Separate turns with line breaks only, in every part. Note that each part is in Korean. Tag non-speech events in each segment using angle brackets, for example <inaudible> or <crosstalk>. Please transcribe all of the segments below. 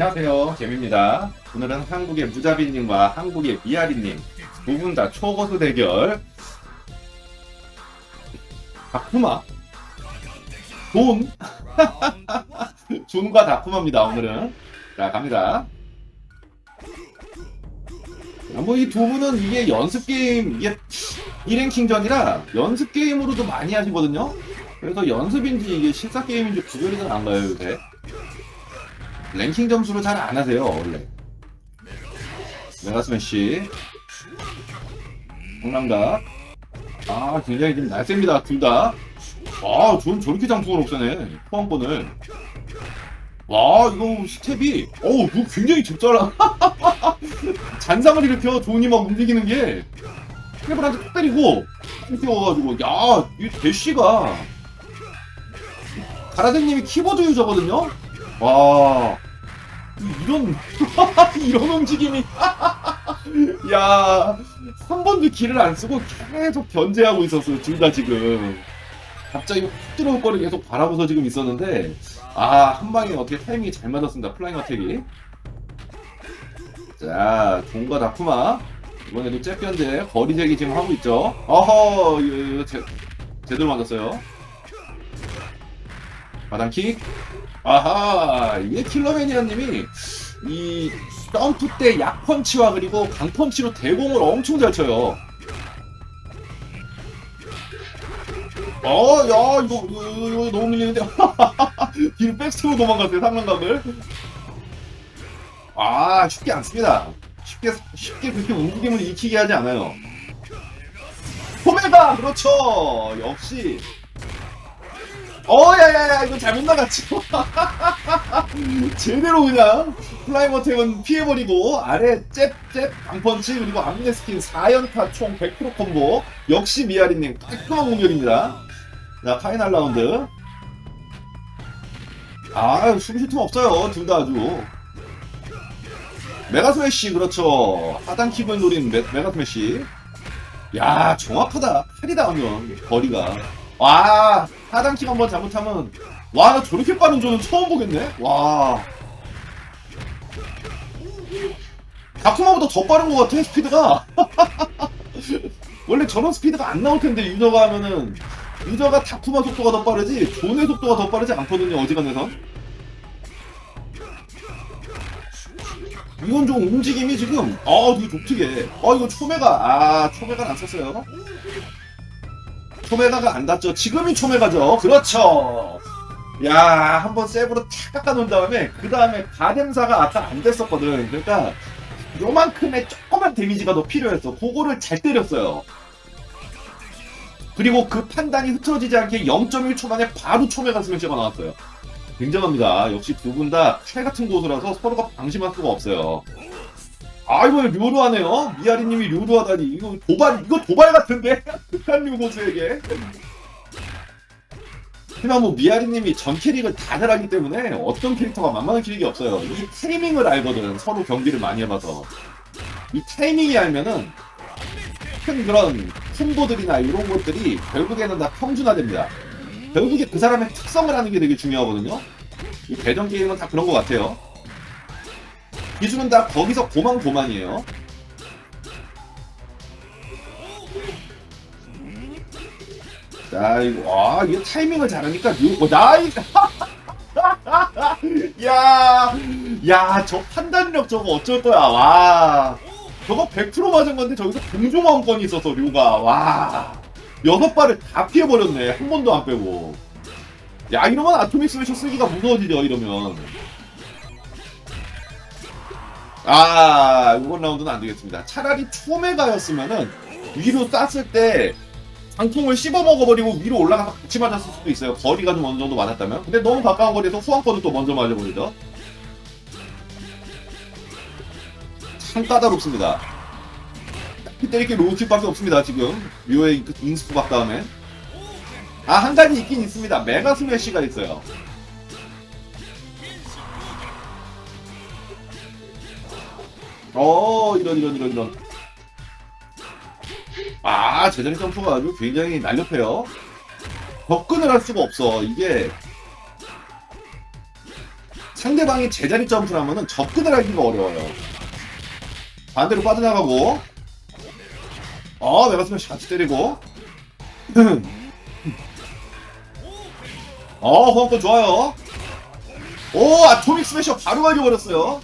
안녕하세요. 재미입니다. 오늘은 한국의 무자비님과 한국의 미아리님 두 분 다 초고수 대결. 다쿠마. 돈. <laughs> 존과 다쿠마입니다, 오늘은. 자, 갑니다. 뭐 이 두 분은 이게 연습 게임, 이게 1랭킹전이라 연습 게임으로도 많이 하시거든요? 그래서 연습인지 이게 실사 게임인지 구별이 잘 안 가요, 요새. 랭킹 점수를 잘안 하세요, 원래. 메가스매시. 홍남각. 아, 굉장히 좀 날쌘니다, 둘 다. 아, 전 저렇게 장풍을 없애네, 포항권을. 와, 이거 스텝이, 어우, 이거 굉장히 적절하. <laughs> 잔상을 일으켜, 존이 막 움직이는 게. 스텝을한테 툭 때리고, 툭 뛰어가지고, 야, 이 대쉬가. 가라데님이 키보드 유저거든요? 와, 이런 <laughs> 이런 움직임이 <laughs> 야, 한 번도 길을 안 쓰고 계속 견제하고 있었어요. 둘 다 지금. 갑자기 훅 들어올 거를 계속 바라보서 지금 있었는데 아, 한 방에 어떻게 타이밍이 잘 맞았습니다. 플라잉 어택이. 자, 종과 다쿠마. 이번에도 잽 견제, 거리 제기 지금 하고 있죠. 어허, 이거, 이거 제, 제대로 맞았어요. 마당킥. 아하, 이게 킬러매니아님이 이 점프 때 약펀치와 그리고 강펀치로 대공을 엄청 잘 쳐요. 어, 야, 이거, 이거, 이거, 너무 밀리는데. <laughs> 뒤로 백스로 도망갔어요, 상랑각을. 아, 쉽지 않습니다. 쉽게, 쉽게 그렇게 움직임을 익히게 하지 않아요. 포메다! 그렇죠! 역시. 어, 야야야, 이거 잘못 나갔지. <laughs> 제대로 그냥 플라이머 템은 피해버리고 아래 잽잽 강펀치 그리고 암내 스킨 4연타 총 100% 콤보 역시 미아리님 깔끔한 공격입니다. 자 파이널 라운드. 아 수비실 틈 없어요 둘 다 아주. 메가 스매시 그렇죠 하단 킥을 노린 메, 메가 스매시. 야 정확하다 팔이다 하면 거리가. 와 하단킥 한번 잘못하면 와 나 저렇게 빠른 조는 처음 보겠네? 와. 다쿠마보다 더 빠른 것 같아 스피드가. <laughs> 원래 저런 스피드가 안 나올 텐데 유저가 하면은. 유저가 다쿠마 속도가 더 빠르지 존의 속도가 더 빠르지 않거든요 어지간해서 이건 좀 움직임이 지금 아 되게 독특해 아 이거 초메가 아 초메가 안 썼어요 초메가가 안 닿죠. 지금이 초메가죠. 그렇죠. 야, 한번 세브로 탁 깎아놓은 다음에, 그 다음에 가뎀사가 아까 안 됐었거든. 그러니까, 요만큼의 조그만 데미지가 더 필요했어. 그거를 잘 때렸어요. 그리고 그 판단이 흐트러지지 않게 0.1초 만에 바로 초메가 스매시가 나왔어요. 굉장합니다. 역시 두 분 다 칼 같은 고수라서 서로가 방심할 수가 없어요. 아 이번에 류루하네요. 미아리님이 류루하다니 이거 도발 이거 도발 같은데 북한류 고수에게. 하지만 뭐 미아리님이 전 캐릭을 다 잘하기 때문에 어떤 캐릭터가 만만한 캐릭이 없어요. 이 타이밍을 알거든. 서로 경기를 많이 해봐서 이 타이밍이 알면은 큰 그런 콤보들이나 이런 것들이 결국에는 다 평준화됩니다. 결국에 그 사람의 특성을 하는 게 되게 중요하거든요. 이 대전 게임은 다 그런 것 같아요. 기준은 다 거기서 고만 고만이에요. 자, 이거, 와, 이거 타이밍을 잘하니까, 요, 어, 나이, <laughs> 야, 야, 저 판단력 저거 어쩔 거야, 와. 저거 100% 맞은 건데, 저기서 공조마음권이 있어서, 류가, 와. 여섯 발을 다 피해버렸네. 한 번도 안 빼고. 야, 이러면 아토믹 스매셔 쓰기가 무서워지죠, 이러면. 아, 이번 라운드는 안 되겠습니다. 차라리 초메가였으면은 위로 쐈을 때 장풍을 씹어 먹어버리고 위로 올라가서 같이 맞았을 수도 있어요. 거리가 좀 어느 정도 맞았다면. 근데 너무 가까운 거리에서 후한권을 또 먼저 맞아버리죠. 참 까다롭습니다. 그때 이렇게 로우킥밖에 없습니다, 지금. 류의 그 인스프 박 다음에. 아, 한 가지 있긴 있습니다. 메가 스매시가 있어요. 어 이런 이런 이런 이런 아 제자리 점프가 아주 굉장히 날렵해요 접근을 할 수가 없어 이게 상대방이 제자리 점프를 하면은 접근을 하기가 어려워요. 반대로 빠져나가고, 어, 쓰면 샷 때리고, <laughs> 어, 호흡도 좋아요. 오, 아토믹 스매셔 바로 갈겨버렸어요.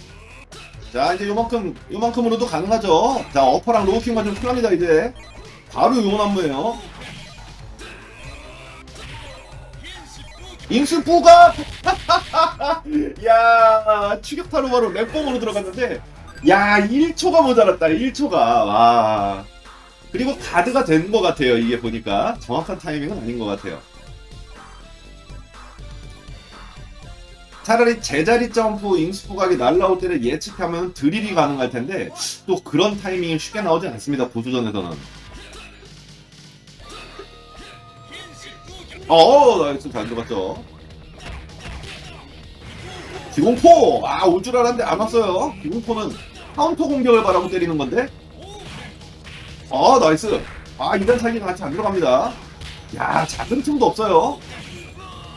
자, 이제 요만큼, 요만큼으로도 가능하죠. 자, 어퍼랑 로우킹만 좀 필요합니다, 이제. 바로 요원 안무예요. 인수부가! <laughs> 야 추격타로 바로 랩봉으로 들어갔는데, 야, 1초가 모자랐다, 1초가. 와. 그리고 가드가 된 것 같아요, 이게 보니까. 정확한 타이밍은 아닌 것 같아요. 차라리 제자리 점프 잉스포각이 날라올 때를 예측하면 드릴이 가능할 텐데 또 그런 타이밍이 쉽게 나오지 않습니다 보수전에서는. 어 나이스 잘 들어갔죠. 기공포! 아 올 줄 알았는데 안 왔어요. 기공포는 카운터 공격을 바라고 때리는 건데. 어 나이스. 아 2단 차기가 같이 안 들어갑니다. 야 작은 틈도 없어요.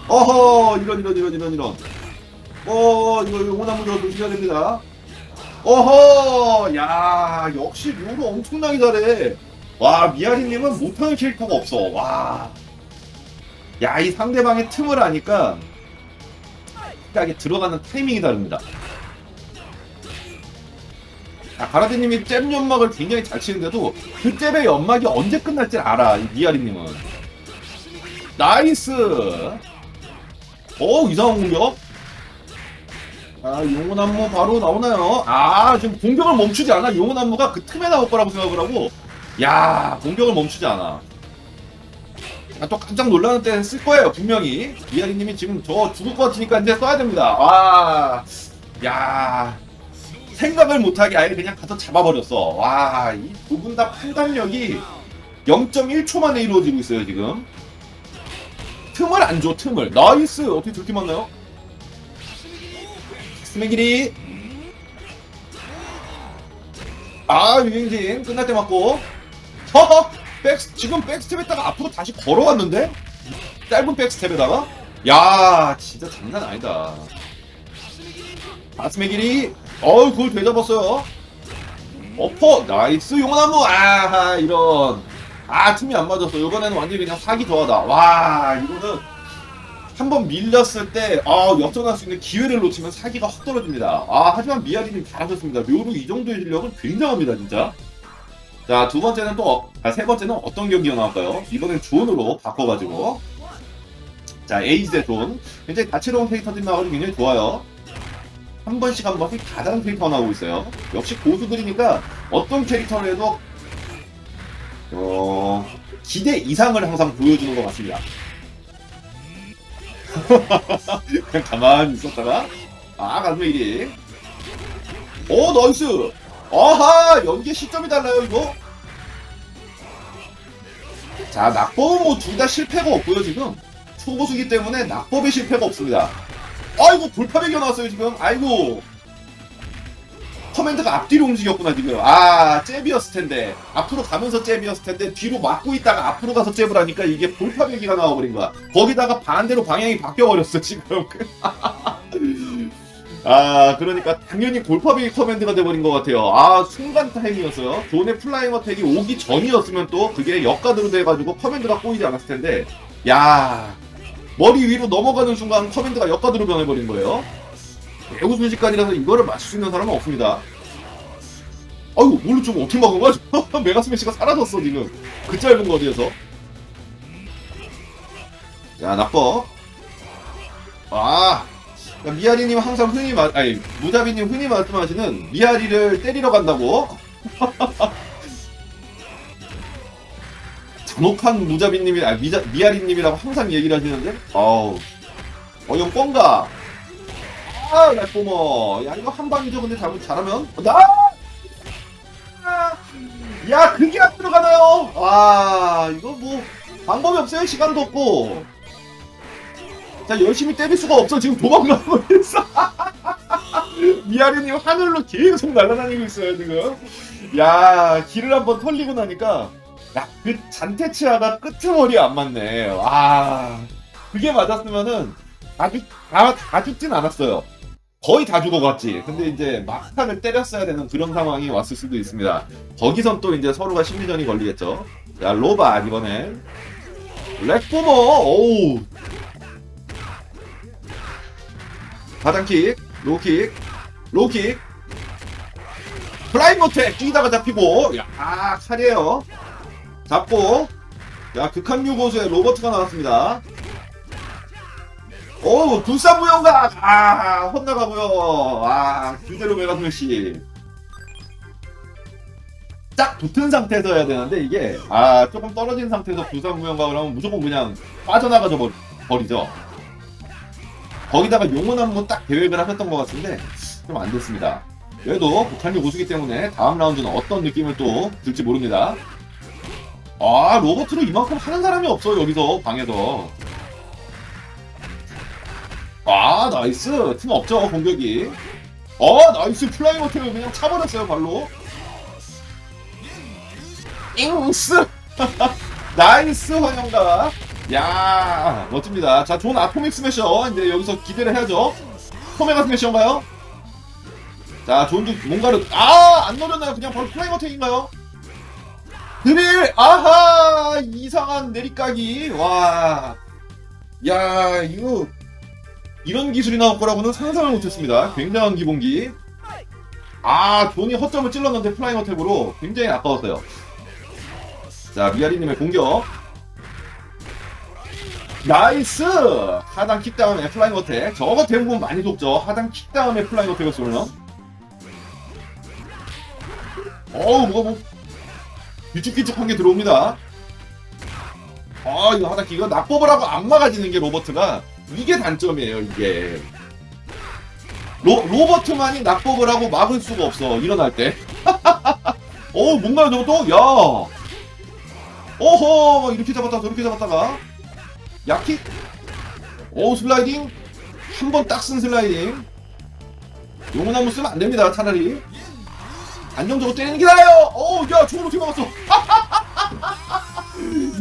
어허 이런 이런 이런 이런 이런 어, 이거 저 조심해야 됩니다. 어허, 야, 역시 묘로 엄청나게 잘해. 와, 미아리님은 못하는 캐릭터가 없어. 와. 야, 이 상대방의 틈을 아니까, 확실하게 들어가는 타이밍이 다릅니다. 자, 가라데님이 잼 연막을 굉장히 잘 치는데도 그 잼의 연막이 언제 끝날지 알아, 이 미아리님은. 나이스! 어, 이상한 공격? 아, 용은 안무 바로 나오나요? 아, 지금 공격을 멈추지 않아. 용은 안무가 그 틈에 나올 거라고 생각을 하고, 야, 공격을 멈추지 않아. 아, 또 깜짝 놀라는 때는 쓸 거예요, 분명히. 미아리님이 지금 저 죽을 것 같으니까 이제 써야 됩니다. 와, 야, 생각을 못하게 아예 그냥 가서 잡아버렸어. 와, 이 두 분 다 판단력이 0.1초 만에 이루어지고 있어요, 지금. 틈을 안 줘, 틈을. 나이스! 어떻게 저렇게 맞나요? 스매기리 아 유행진 끝날 때 맞고. 허허 백 지금 백스텝에다가 앞으로 다시 걸어왔는데? 짧은 백스텝에다가? 야 진짜 장난 아니다. 아스매기리 어우 그걸 되잡았어요. 어퍼 나이스 용나무. 아하 이런. 아 틈이 안 맞았어. 이번에는 완전히 그냥 사기 더하다. 와 이거는 한 번 밀렸을 때, 아, 역전할 수 있는 기회를 놓치면 사기가 확 떨어집니다. 아, 하지만 미아리님 잘하셨습니다. 묘루 이 정도의 실력은 굉장합니다, 진짜. 자, 두 번째는 또, 어- 아, 세 번째는 어떤 경기가 나올까요? 이번엔 존으로 바꿔가지고. 자, 에이즈 대 존. 굉장히 다채로운 캐릭터들이 나오기 굉장히 좋아요. 한 번씩 한 번씩 다른 캐릭터가 나오고 있어요. 역시 고수들이니까 어떤 캐릭터를 해도, 어, 기대 이상을 항상 보여주는 것 같습니다. 그냥 가만히 있었다가? 아 가슴에 이리 오 나이스! 아하 연계 시점이 달라요 이거? 자 낙법은 뭐 둘 다 실패가 없고요 지금. 초보수기 때문에 낙법에 실패가 없습니다. 아이고 돌파 배겨 나왔어요 지금. 아이고 커맨드가 앞뒤로 움직였구나 지금. 아 잽이었을 텐데. 앞으로 가면서 잽이었을 텐데 뒤로 막고 있다가 앞으로 가서 잽을 하니까 이게 볼파배기가 나와버린 거야. 거기다가 반대로 방향이 바뀌어버렸어 지금. <laughs> 아 그러니까 당연히 골파배기 커맨드가 돼버린 것 같아요. 아 순간 타임이었어요. 존의 플라잉 어택이 오기 전이었으면 또 그게 역가드로 돼가지고 커맨드가 꼬이지 않았을 텐데. 야 머리 위로 넘어가는 순간 커맨드가 역가드로 변해버린 거예요. 배구 순식간이라서 이거를 맞출 수 있는 사람은 없습니다. 아이고, 좀 어떻게 막은 거야? <laughs> 메가 스매시가 사라졌어, 지금. 그 짧은 거리에서. 자, 나빠. 아, 야, 미아리님 항상 흔히 말, 아니, 무자비님 흔히 말씀하시는 미아리를 때리러 간다고. <laughs> 잔혹한 무자비님이, 아, 미자, 미아리님이라고 항상 얘기를 하시는데, 아우, 어, 이건 뻥가. 아, 야, 꼬머. 야, 이거 한 방이죠. 근데 잘못 잘하면. 나! 야, 그게 안 들어가나요? 와, 이거 뭐, 방법이 없어요. 시간도 없고. 자, 열심히 때릴 수가 없어. 지금 도망가고 있어. <laughs> 미아리님 하늘로 계속 날아다니고 있어요, 지금. 야, 길을 한번 털리고 나니까, 야, 그 잔테치아가 끄트머리 안 맞네. 와, 그게 맞았으면은, 아주, 다, 다 죽진 않았어요. 거의 다 죽어갔지. 근데 이제 막판을 때렸어야 되는 그런 상황이 왔을 수도 있습니다. 거기선 또 이제 서로가 심리전이 걸리겠죠. 자, 로바 이번엔 렉부머! 오우! 바닥킥 로킥 로킥. 플라잉 모텍 뛰다가 잡히고. 야 칼이에요. 잡고. 야 극한 유고수의 로버트가 나왔습니다 오 불사무용각 아 혼나가고요. 아 그대로 메가스매시. 딱 붙은 상태에서 해야 되는데 이게 아 조금 떨어진 상태에서 불사무용각을 하면 무조건 그냥 빠져나가져 버- 버리죠. 거기다가 용은 한번 딱 계획을 하셨던 것 같은데 좀 안 됐습니다. 그래도 북한이 고수기 때문에 다음 라운드는 어떤 느낌을 또 들지 모릅니다. 아 로버트를 이만큼 하는 사람이 없어 여기서 방에서 아 나이스. 팀 없죠 공격이. 어 나이스. 플라잉 어택을 그냥 차버렸어요 발로. 잉스! <laughs> 나이스 환영가. 야 멋집니다. 자 좋은 아토믹 스매셔. 이제 여기서 기대를 해야죠. 포메가 스매셔인가요? 자 좋은 좀 뭔가를 아안 노렸나요? 그냥 바로 플라잉 어택인가요? 드릴 아하! 이상한 내리까기. 와야 이거 이런 기술이 나올 거라고는 상상을 못했습니다. 굉장한 기본기. 아, 존이 허점을 찔렀는데 플라잉 어택으로 굉장히 아까웠어요. 자, 미아리님의 공격. 나이스! 하단 킥 다음에 플라잉 어택. 저거 대부분 많이 속죠. 하단 킥 다음에 플라잉 어택을 쏘면. 어우, 뭐가 뭐. 길쭉길쭉한 게 들어옵니다. 아, 이거 하단 킥. 이거 낙법을 하고 안 막아지는 게 로버트가 이게 단점이에요, 이게. 로, 로버트만이 낙법을 하고 막을 수가 없어, 일어날 때. <laughs> 어, 뭔가요, 저것도? 야. 어허, 이렇게 잡았다, 저렇게 잡았다가. 야킥. 오, 슬라이딩. 한 번 딱 쓴 슬라이딩. 한번 쓰면 안 됩니다, 차라리. 안정적으로 때리는 게 나아요! 어우, 야, 어떻게 막았어? <laughs>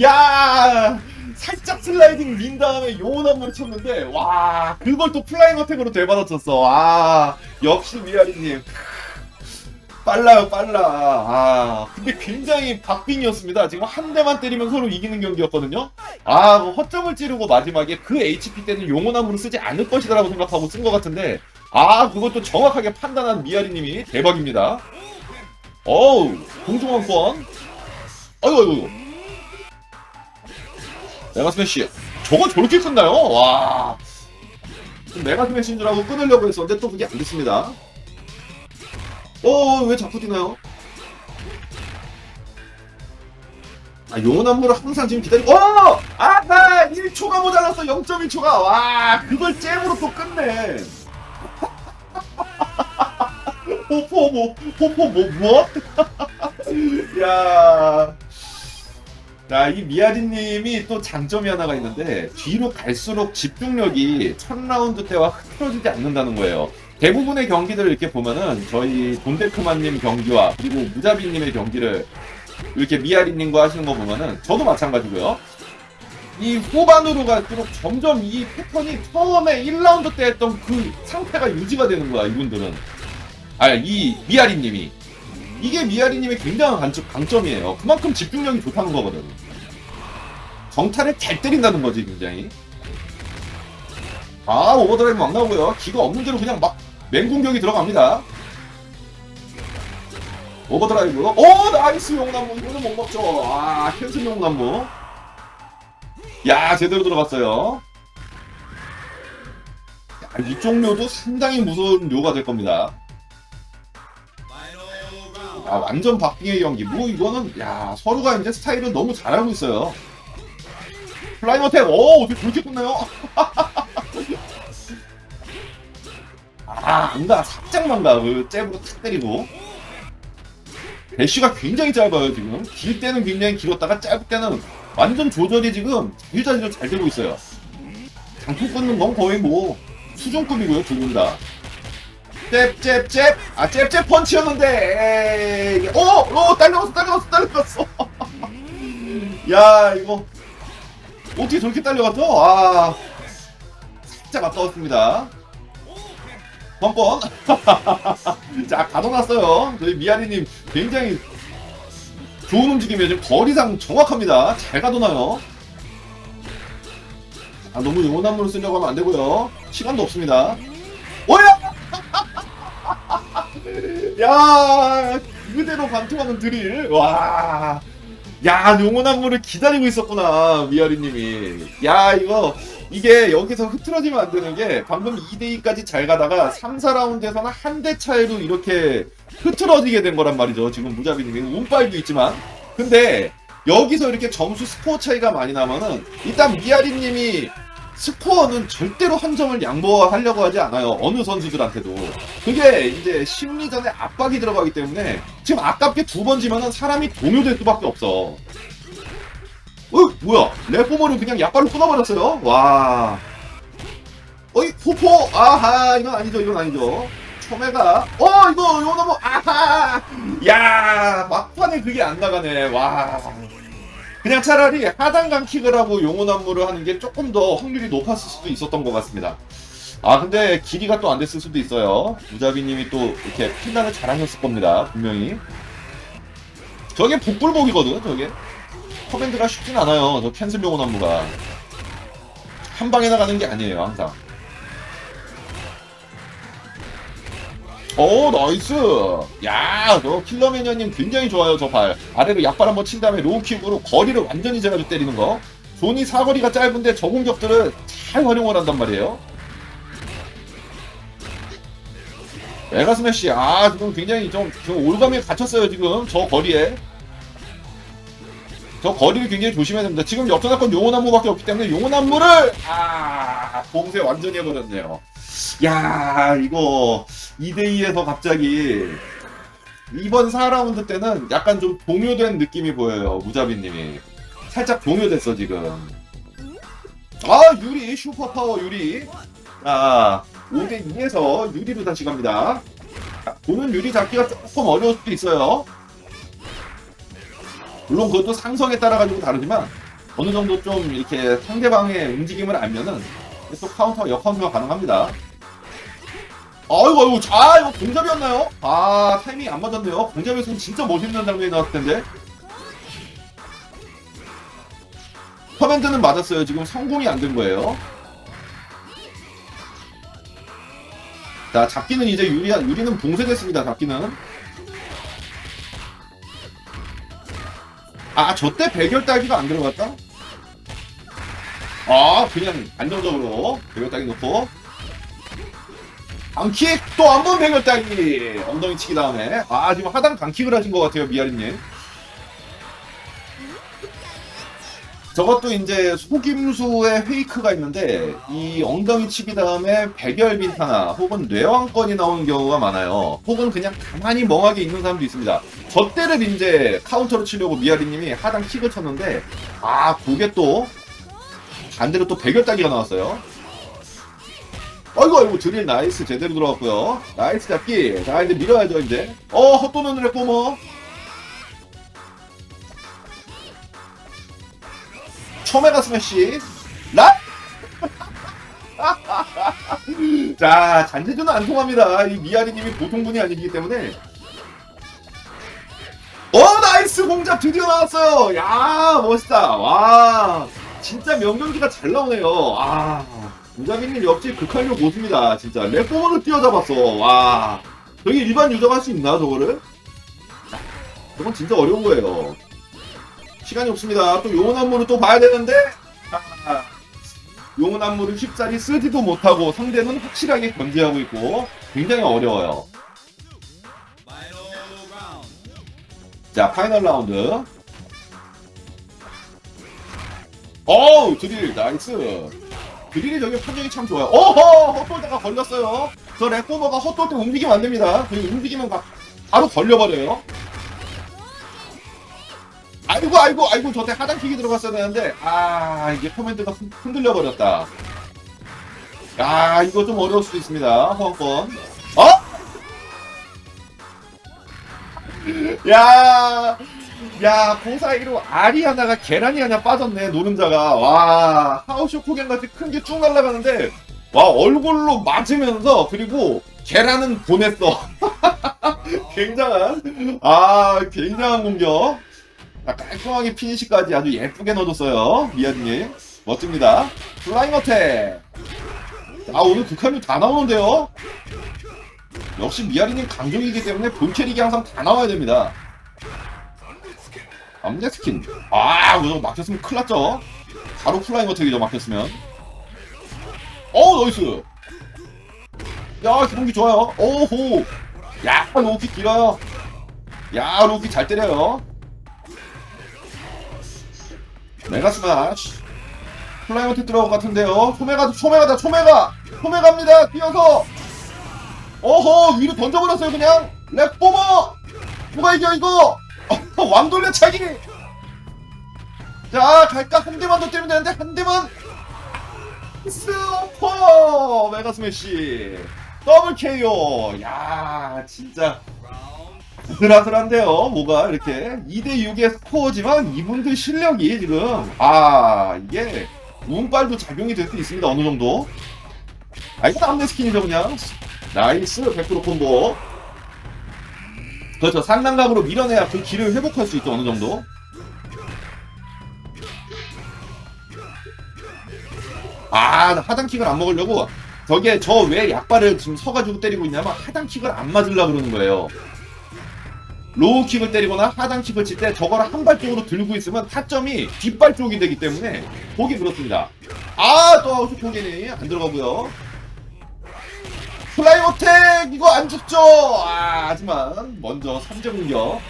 야! 살짝 슬라이딩 민 다음에 요원 한번 쳤는데 와 그걸 또 플라잉 어택으로 되받아쳤어. 아 역시 미아리님. 빨라요 빨라. 아 근데 굉장히 박빙이었습니다. 지금 한 대만 때리면 서로 이기는 경기였거든요. 아그 허점을 찌르고 마지막에 그 HP 때는 용원함으로 쓰지 않을 것이다 라고 생각하고 쓴 것 같은데 아 그것도 정확하게 판단한 미아리님이 대박입니다. 어우 공중왕권. 아이고 아이고. 메가 스매시. 저거 저렇게 끝나요? 와. 메가 스매시인 줄 알고 끊으려고 했었는데 또 그게 안 됐습니다. 어, 왜 자꾸 뛰나요? 아, 용은 안무를 항상 지금 기다리고, 어! 아하! 1초가 모자랐어, 0.1초가. 와, 그걸 잼으로 또 끝내. <laughs> 호포, 뭐, 호포, 뭐, 뭐? <laughs> 야. 자, 이 미아리님이 또 장점이 하나가 있는데 뒤로 갈수록 집중력이 첫 라운드 때와 흐트러지지 않는다는 거예요. 대부분의 경기들을 이렇게 보면은 저희 돈데크만님 경기와 그리고 무자비님의 경기를 이렇게 미아리님과 하시는 거 보면은 저도 마찬가지고요. 이 후반으로 갈수록 점점 이 패턴이 처음에 1라운드 때 했던 그 상태가 유지가 되는 거야 이분들은. 아, 이 미아리님이. 이게 미아리님의 굉장한 강점, 강점이에요. 그만큼 집중력이 좋다는 거거든. 정타를 잘 때린다는 거지, 굉장히. 아, 오버드라이브 막 나오고요. 기가 없는 대로 그냥 막 맹공격이 들어갑니다. 오버드라이브. 오, 나이스 용남무. 이거는 못 먹죠. 아, 캔슬 용남무. 야, 제대로 들어갔어요. 야, 이쪽 묘도 상당히 무서운 묘가 될 겁니다. 아 완전 박빙의 경기. 뭐 이거는 야 서로가 이제 스타일을 너무 잘 알고 있어요. 어택 오 그렇게 끝나요? <laughs> 아 안가. 살짝만 가그 잽으로 탁 때리고. 대쉬가 굉장히 짧아요 지금. 길 때는 굉장히 길었다가 짧을 때는 완전 조절이 지금 일자리로 잘 되고 있어요. 장풍 끊는 건 거의 뭐 수준급이고요 두 분 다. 잽잽잽 아 잽잽 펀치였는데 에이. 오! 오 딸려갔어 딸려갔어 딸려갔어 야 이거 어떻게 저렇게 딸려갔죠? 아 살짝 아까웠습니다 뻔뻔. <laughs> 자, 가둬놨어요. 저희 미아리님 굉장히 좋은 움직임이에요. 지금 거리상 정확합니다. 잘 가둬놔요. 아, 너무 용원함으로 쓰려고 하면 안 되고요. 시간도 없습니다. 오야! 야, 그대로 관통하는 드릴. 와. 야, 용원함물을 기다리고 있었구나, 미아리님이. 야, 이거, 이게 여기서 흐트러지면 안 되는 게, 방금 2대2까지 잘 가다가 3, 4라운드에서는 한 대 차이로 이렇게 흐트러지게 된 거란 말이죠. 지금 무자비님이. 운빨도 있지만. 근데, 여기서 이렇게 점수 스코어 차이가 많이 나면은, 일단 미아리님이 스코어는 절대로 한 점을 양보하려고 하지 않아요. 어느 선수들한테도. 그게 이제 심리전에 압박이 들어가기 때문에 지금 아깝게 두 번 지면은 사람이 동요될 수밖에 없어. 어, 뭐야? 레포머를 그냥 약발로 끊어버렸어요. 와. 어이, 호포! 아하, 이건 아니죠, 이건 아니죠. 초메가, 어, 이거, 이거 너무, 아하! 야, 막판에 그게 안 나가네, 와. 그냥 차라리 하단강 킥을 하고 용혼 안무를 하는 게 조금 더 확률이 높았을 수도 있었던 것 같습니다. 아 근데 길이가 또 안 됐을 수도 있어요. 무자비님이 또 이렇게 판단을 잘하셨을 겁니다. 분명히. 저게 복불복이거든. 저게 커맨드가 쉽진 않아요. 저 캔슬 용혼 안무가 한 방에 나가는 게 아니에요. 항상. 오 나이스. 야저 킬러매니아님 굉장히 좋아요 저 발. 아래로 약발 한번 친 다음에 로우킥으로 거리를 완전히 제가 때리는 거. 존이 사거리가 짧은데 저 공격들을 잘 활용을 한단 말이에요. 메가 스매시 아 지금 굉장히 좀, 좀 올감에 갇혔어요 지금 저 거리에. 저 거리를 굉장히 조심해야 됩니다. 지금 역전사건 용원안무밖에 없기 때문에 용원안무를 아 봉쇄 완전히 해버렸네요. 야 이거 2대2에서 갑자기 이번 4라운드 때는 약간 좀 동요된 느낌이 보여요 무자비님이. 살짝 동요됐어 지금. 아 유리 슈퍼파워 유리. 아 5대2에서 유리로 다시 갑니다. 자, 보는 유리 잡기가 조금 어려울 수도 있어요. 물론 그것도 상성에 따라 가지고 다르지만 어느 정도 좀 이렇게 상대방의 움직임을 알면은 또 카운터 역카운터가 가능합니다 아이고 아이고 아 이거 공잡이었나요? 아 타이밍 안 맞았네요. 공잡이었으면 진짜 멋있는 장면이 나왔을 텐데. 커맨드는 맞았어요. 지금 성공이 안 된 거예요. 자 잡기는 이제 유리 유리는 봉쇄됐습니다 잡기는. 아 저 때 배결 딸기가 안 들어갔다? 아 그냥 안정적으로 배결 딸기 놓고 강킥 또 한번 딸기 엉덩이 치기 다음에 아 지금 하단 강킥을 하신 것 같아요 미아리님 저것도 이제 속임수의 페이크가 있는데 이 엉덩이 치기 다음에 백열 빈타나 혹은 뇌왕권이 나오는 경우가 많아요. 혹은 그냥 가만히 멍하게 있는 사람도 있습니다. 저 때를 이제 카운터로 치려고 미아리님이 하단 킥을 쳤는데 아 그게 또 반대로 또 백열 따기가 나왔어요. 아이고 아이고 드릴 나이스 제대로 들어갔고요. 나이스 잡기. 자 이제 밀어야죠 이제. 어 헛도는 레포머. 초메가 스매시 라! <laughs> 자 잔재주는 안 통합니다 이 미아리님이 보통 분이 아니기 때문에 어 나이스 공작 드디어 나왔어요 야 멋있다 와 진짜 명경기가 잘 나오네요 아 무자비님 역시 극한력 고수입니다 진짜 랩폼으로 뛰어잡았어 와 저게 일반 유저가 할 수 있나 저거를 저건 진짜 어려운 거예요 시간이 없습니다. 또 용은 안무를 또 봐야 되는데 아, 용은 안무를 쉽사리 쓰지도 못하고 상대는 확실하게 견제하고 있고 굉장히 어려워요. 자 파이널 라운드. 어우 드릴 나이스. 드릴이 저기 판정이 참 좋아요. 어허 헛돌다가 걸렸어요. 저 레코버가 헛돌 때 움직이면 안 됩니다. 그 움직이면 가- 바로 걸려버려요. 아이고 아이고 아이고 저때 하단킥이 들어갔어야 되는데 아 이게 커맨드가 흔- 흔들려 버렸다 야 이거 좀 어려울 수도 있습니다 호환권 어? <laughs> 야, 야, 그 사이로 알이 하나가 계란이 하나 빠졌네, 노른자가. 와, 하우쇼 코겐 같이 큰 게 쭉 날아가는데, 와 얼굴로 맞으면서 그리고 계란은 보냈어. <laughs> 굉장한 아 굉장한 공격. 자, 깔끔하게 피니시까지 아주 예쁘게 넣어줬어요. 미아님 멋집니다. 플라잉 어택. 아 오늘 극한류 다 나오는데요. 역시 미아리님 강종이기 때문에 본 캐릭이 항상 다 나와야 됩니다. 암내 스킨. 아, 이거 막혔으면 큰일 났죠? 바로 플라잉 어택이죠, 막혔으면. 어우, 나이스! 야, 기동기 좋아요. 오호! 야, 로키 길어요. 야, 로키 잘 때려요. 메가 스마시. 플라잉 어택 들어간 것 같은데요. 초메가, 초메가다, 초메가! 초메가입니다, 뛰어서! 어허, 위로 던져버렸어요, 그냥! 렉보머! 누가 이겨, 이거! 왕돌려차기! 자, 갈까? 한 대만 더 때리면 되는데, 한 대만! 슈퍼! 메가 스매시! 더블 KO! 야, 진짜. 아슬아슬한데요, 뭐가 이렇게. 2대6의 스코어지만 이분들 실력이 지금, 아, 이게, 운빨도 작용이 될 수 있습니다, 어느 정도. 아, 이거 남네 스킨이죠, 그냥. 나이스, 100% 콤보. 그렇죠. 상단각으로 밀어내야 그 길을 회복할 수 있죠, 어느 정도. 아, 하단킥을 안 먹으려고 저게 저 왜 약발을 지금 서가지고 때리고 있냐면 하단킥을 안 맞으려고 그러는 거예요. 로우킥을 때리거나 하단킥을 칠 때 저거를 한발 쪽으로 들고 있으면 타점이 뒷발 쪽이 되기 때문에 보기 그렇습니다. 아, 또 아웃 포기니 안 들어가고요. 플라이 어택 이거 안 죽죠. 아, 하지만 먼저 3점 공격.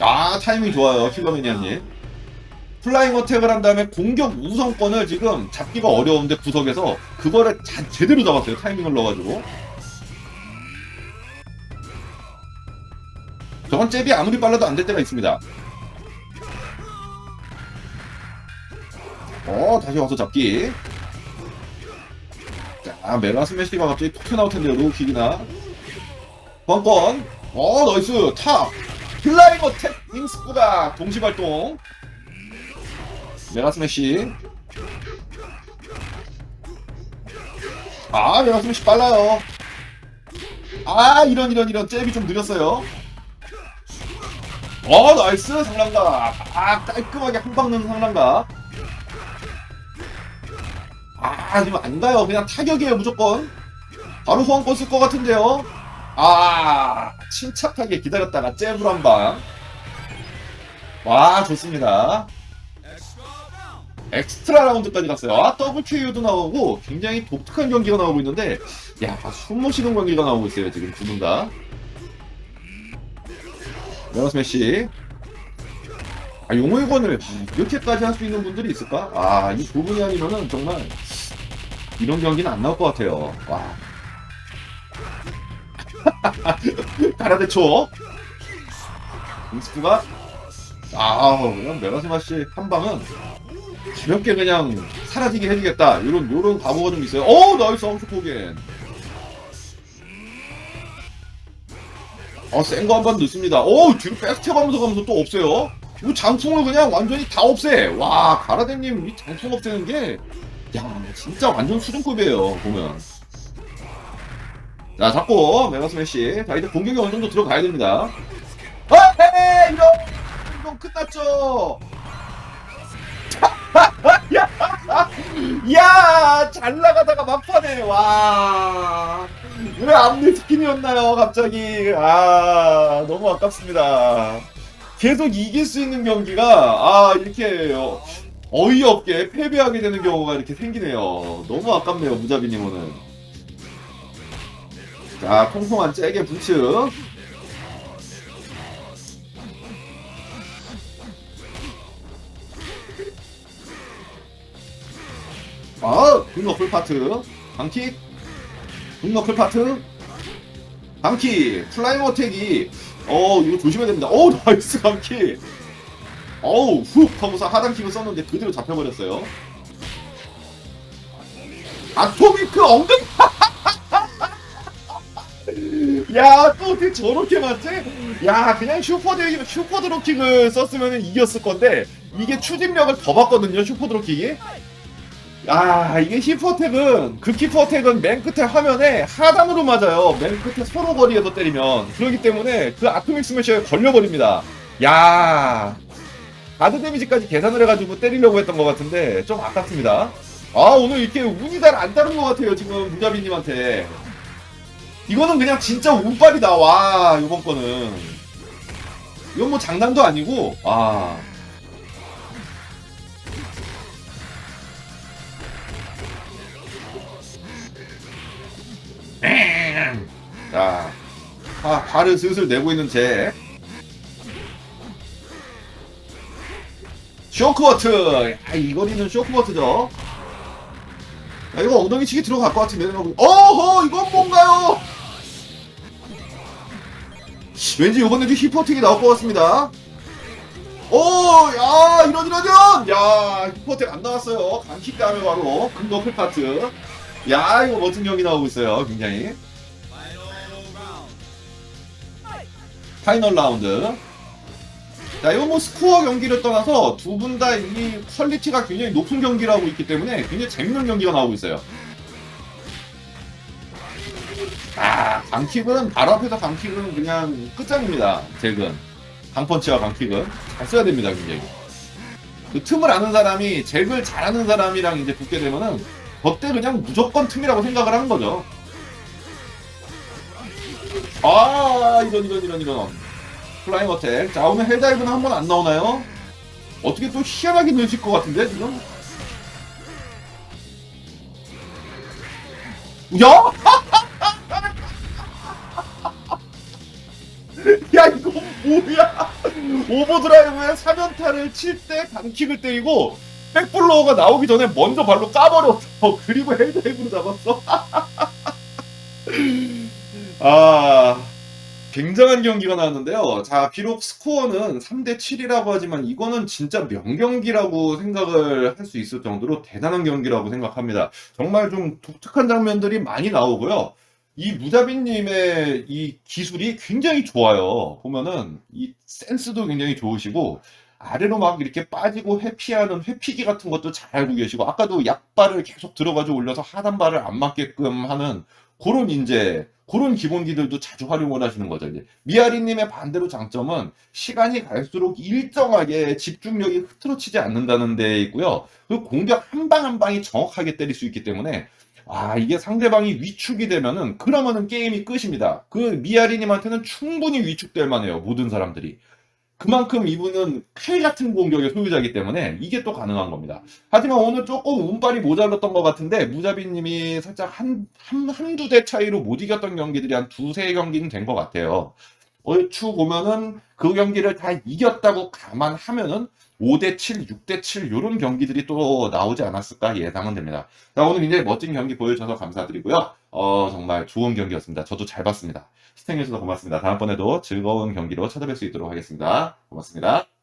아, 타이밍 좋아요. 킬러매니아님. 플라잉 어택을 한 다음에 공격 우선권을 지금 잡기가 어려운데 구석에서 그거를 자- 제대로 잡았어요. 타이밍을 넣어가지고. 저건 잽이 아무리 빨라도 안 될 때가 있습니다. 어, 다시 와서 잡기. 자, 메가 스매시가 갑자기 톡 튀어나올 텐데요. 로우킥이나. 번건. 어, 나이스. 탑. 플라잉 어택 윙스프가 동시 발동. 메가 스매시. 아, 메가 스매시 빨라요. 아, 이런, 이런, 이런. 잽이 좀 느렸어요. 어, 나이스. 상랑가. 아, 깔끔하게 한 방 넣는 상랑가. 아, 지금 안 가요. 그냥 타격이에요, 무조건. 바로 후원권 쓸 것 같은데요. 아, 침착하게 기다렸다가 잽으로 한 방. 와, 좋습니다. 엑스트라 라운드까지 갔어요. 아, KO도 나오고 굉장히 독특한 경기가 나오고 있는데, 야, 숨못 쉬는 경기가 나오고 있어요, 지금 두 분 다. 메가 스매시. 아, 용호의 권을 아, 이렇게까지 할 수 있는 분들이 있을까? 아, 이두 분이 아니면은 정말 이런 경기는 안 나올 것 같아요. 와. <laughs> 가라데초. 윙스프가 아, 그냥 메가스마시 한 방은 가볍게 그냥 사라지게 해주겠다. 요런, 요런 각오가 좀 있어요. 오, 나이스, 아웃 포겐. 어, 센 거 한 번 넣습니다. 오, 뒤로 백스텝 하면서 가면서 또 없애요. 이 장풍을 그냥 완전히 다 없애. 와, 가라데님 이 장풍 없애는 게, 야, 진짜 완전 수준급이에요, 보면. 자, 잡고, 메가 스매시. 자, 이제 공격이 어느 정도 들어가야 됩니다. 아, 헤 이런, 이런 끝났죠? <laughs> 야, 야, 잘 나가다가 막판에, 와. 왜 암내 스킨이었나요, 갑자기. 아, 너무 아깝습니다. 계속 이길 수 있는 경기가, 아, 이렇게, 어, 어이없게 패배하게 되는 경우가 이렇게 생기네요. 너무 아깝네요, 무자비님 오늘. 자, 통통한 잭의 부츠. 아, 빅너클 파트. 방킥. 빅너클 파트. 방킥. 플라잉 어택이, 어, 이거 조심해야 됩니다. 어, 나이스 방킥. 어우, 훅 하고서 하단킥을 썼는데 그대로 잡혀버렸어요. 아토미크 엉덩이! <laughs> 야, 또 어떻게 저렇게 맞지? 야, 그냥 슈퍼 드 슈퍼 드롭킥을 썼으면 이겼을 건데, 이게 추진력을 더 받거든요, 슈퍼 드롭킥이. 아 이게 히프어택은 그 히프어택은 맨 끝에 화면에 하단으로 맞아요 맨 끝에 서로 거리에서 때리면 그렇기 때문에 그 아토믹 스매셔에 걸려버립니다 야 가드 데미지까지 계산을 해가지고 때리려고 했던 것 같은데 좀 아깝습니다. 아 오늘 이렇게 운이 잘 안 따른 것 같아요 지금 무자비님한테. 이거는 그냥 진짜 운빨이다. 와 이번 거는. 이건 뭐 장난도 아니고 아. 자, 화, 화를 슬슬 내고 있는 제. 쇼크워트! 아, 이 거리는 쇼크워트죠. 야, 이거 엉덩이 치기 들어갈 것 같으면. 어허! 이건 뭔가요? 왠지 이번에도 히퍼틱이 나올 것 같습니다. 오! 야! 이런, 이런, 이런! 야! 히퍼틱 안 나왔어요. 강킥 다음에 바로 금더클 파트. 야, 이거 멋진 경기 나오고 있어요. 굉장히. 파이널 라운드. 자, 이거 뭐 스코어 경기를 떠나서 두 분 다 이 퀄리티가 굉장히 높은 경기를 하고 있기 때문에 굉장히 재밌는 경기가 나오고 있어요. 아, 강킥은 바로 앞에서 강킥은 그냥 끝장입니다. 잭은. 강펀치와 강킥은 잘 써야 됩니다, 굉장히. 그 틈을 아는 사람이 잭을 잘하는 사람이랑 이제 붙게 되면은 그때 그냥 무조건 틈이라고 생각을 하는 거죠. 아 이런 이런 이런 이런 플라잉 어택 자 오늘 헬다이브는 한 번 안 나오나요? 어떻게 또 희한하게 넣으실 것 같은데 지금? 야! <laughs> 야 이거 뭐야 오버드라이브에 3연타를 칠때 단킥을 때리고 백블로우가 나오기 전에 먼저 발로 까버렸어 그리고 헬다이브로 잡았어 <laughs> 아, 굉장한 경기가 나왔는데요. 자, 비록 스코어는 3대 7이라고 하지만 이거는 진짜 명경기라고 생각을 할 수 있을 정도로 대단한 경기라고 생각합니다. 정말 좀 독특한 장면들이 많이 나오고요. 이 무자비님의 이 기술이 굉장히 좋아요. 보면은 이 센스도 굉장히 좋으시고 아래로 막 이렇게 빠지고 회피하는 회피기 같은 것도 잘 알고 계시고 아까도 약발을 계속 들어가지고 올려서 하단발을 안 맞게끔 하는 그런 이제 그런 기본기들도 자주 활용을 하시는 거죠. 이제 미아리님의 반대로 장점은 시간이 갈수록 일정하게 집중력이 흐트러치지 않는다는 데 있고요. 그 공격 한 방 한 방이 정확하게 때릴 수 있기 때문에 아 이게 상대방이 위축이 되면은 그러면은 게임이 끝입니다. 그 미아리님한테는 충분히 위축될 만해요. 모든 사람들이. 그만큼 이분은 칼 같은 공격의 소유자이기 때문에 이게 또 가능한 겁니다. 하지만 오늘 조금 운빨이 모자랐던 것 같은데 무자비님이 살짝 한, 한, 한두 대 차이로 못 이겼던 경기들이 한 두세 경기는 된 것 같아요. 얼추 보면은 그 경기를 다 이겼다고 감안하면은 5대 7, 6대 7 이런 경기들이 또 나오지 않았을까 예상은 됩니다. 자, 오늘 굉장히 멋진 경기 보여주셔서 감사드리고요. 어, 정말 좋은 경기였습니다. 저도 잘 봤습니다. 시청해주셔서 고맙습니다. 다음번에도 즐거운 경기로 찾아뵐 수 있도록 하겠습니다. 고맙습니다.